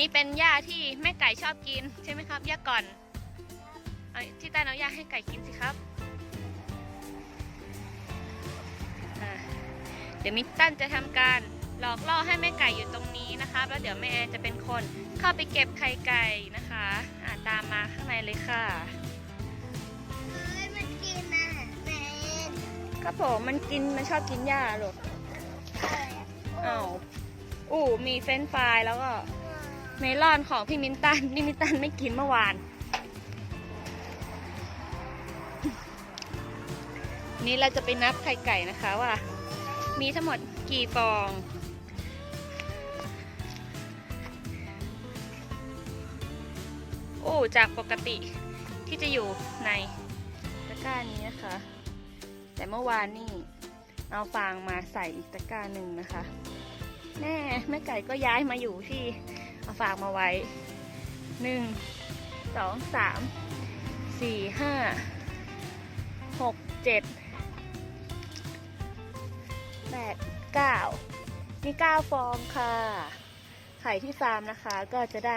นี้เป็นหญ้าที่แม่ไก่ชอบกินใช่ไหมครับหญ้าก่อนเอาที่ใต้เอาหญ้าให้ไก่กินสิครับอ่าเดี๋ยวมิตตันจะทำการหลอกล่อให้แม่ไก่อยู่ตรงนี้นะครับ แล้วเดี๋ยวแม่แอนจะเป็นคนเข้าไปเก็บไข่ไก่นะคะอ่าตามมาข้างในเลยค่ะเฮ้ยมันกินอาหารแมนครับผมมันกินมันชอบกินหญ้าลูกอะไรอะอ้าวอู้มีเฟรนช์ฟรายแล้วก็ เมลอนของพี่มินตันพี่มินตันไม่กินเมื่อวาน นี่เราจะไปนับไข่ไก่นะคะว่า มีทั้งหมดกี่ฟอง โอ้จากปกติที่จะอยู่ในตะกร้านี้นะคะ แต่เมื่อวานนี่เอาฟางมาใส่อีกตะกร้าหนึ่งนะคะแม่แม่ไก่ก็ย้ายมาอยู่ที่ เอาฟางมาไว้หนึ่งสองสามสี่ห้าหกเจ็ดแปดเก้ามีเก้าฟองค่ะ ไข่ที่ฟาร์มนะคะก็จะได้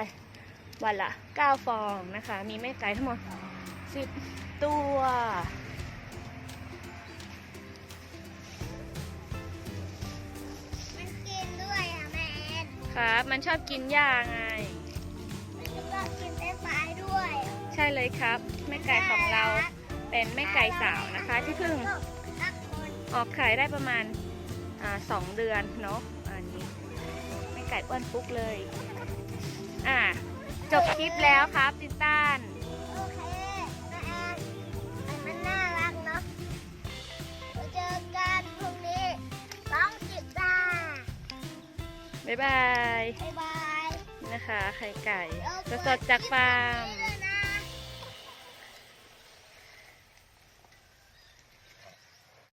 วันละเก้าฟองนะคะ มีแม่ไก่ทั้งหมดสิบตัว ครับ มันชอบกินหญ้าไง มันก็ชอบกินเฟรนช์ฟรายด้วย ใช่เลยครับ แม่ไก่ของเราเป็นแม่ไก่สาวนะคะ ที่เพิ่งรักคนออกไข่ได้ประมาณอ่าสองเดือนเนาะอันนี้แม่ไก่อ้วนปุ๊กเลย อ่า จบคลิปแล้วครับตินตัน บ๊ายบาย บ๊ายบายนี่นะคะ ไข่ไก่สดๆจากฟาร์ม